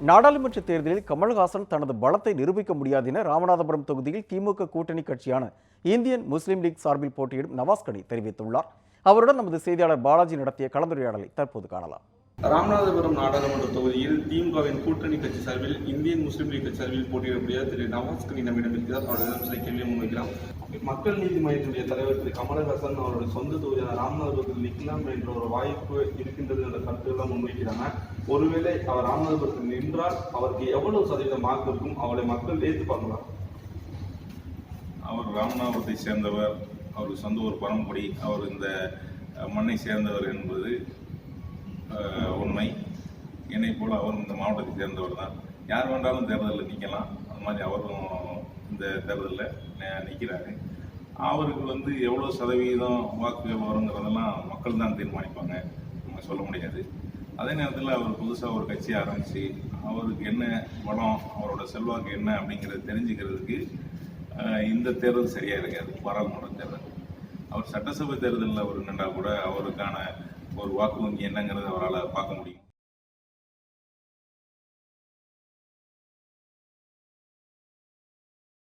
நாடாளுமன்ற தேர்தலில் கமல்ஹாசன் தனது பலத்தை நிரூபிக்க முடியாது என ராமநாதபுரம் தொகுதியில் திமுக கூட்டணி கட்சியான இந்தியன் முஸ்லீம் லீக் சார்பில் போட்டியிடும் நவாஸ் கனி தெரிவித்துள்ளார். அவருடன் நமது செய்தியாளர் பாலாஜி நடத்திய கலந்துரையாடலை தற்போது காணலாம். ராமநாதபுரம் நாடாளுமன்ற தொகுதியில் திமுகவின் கூட்டணி கட்சி சார்பில் இந்தியன் முஸ்லீம் லீக் கட்சி சார்பில் போட்டியிடக்கூடிய திரு நவாஸ் கனி நம்மிடம் இருக்கிறார் அவரிடம் சில கேள்வியை முன்வைக்கலாம். மக்கள் நீதி மையத்தினுடைய தலைவர் திரு கமலஹாசன் அவருடைய சொந்த தொகுதியான ராமநாதபுரத்தில் நிற்கலாம் என்ற ஒரு வாய்ப்பு இருக்கின்றது என்ற கருத்துக்களை முன்வைக்கிறாங்க. ஒருவேளை அவர் ராமநாதபுரத்தில் நின்றால் அவருக்கு எவ்வளவு சதவீதம் மார்க் இருக்கும்? அவளை மக்கள் ஏற்றுப்பாங்களா அவர் ராமநாதபுரத்தை சேர்ந்தவர் அவருக்கு சொந்த ஊர் பரம்புடி அவர் இந்த மண்ணை சேர்ந்தவர் என்பது என்னை போல் அவரும் இந்த மாவட்டத்தை சேர்ந்தவர் தான். யார் வேண்டாலும் தேர்தலில் நிற்கலாம். அந்த மாதிரி அவரும் இந்த தேர்தலில் நிற்கிறாரு. அவருக்கு வந்து எவ்வளோ சதவீதம் வாக்குகள் வருங்கிறதெல்லாம் மக்கள் தான் தீர்மானிப்பாங்க. நம்ம சொல்ல முடியாது. அதே நேரத்தில் அவர் புதுசாக ஒரு கட்சி ஆரம்பித்து அவருக்கு என்ன பலம் அவரோட செல்வாக்கு என்ன அப்படிங்கிறத தெரிஞ்சுக்கிறதுக்கு இந்த தேர்தல் சரியாக இருக்காது. பாராளுமன்ற தேர்தல். அவர் சட்டசபை தேர்தலில் அவர் நின்றா கூட அவருக்கான ஒரு வாக்கு வங்கி என்னங்கிறத அவரால் பார்க்க முடியும்.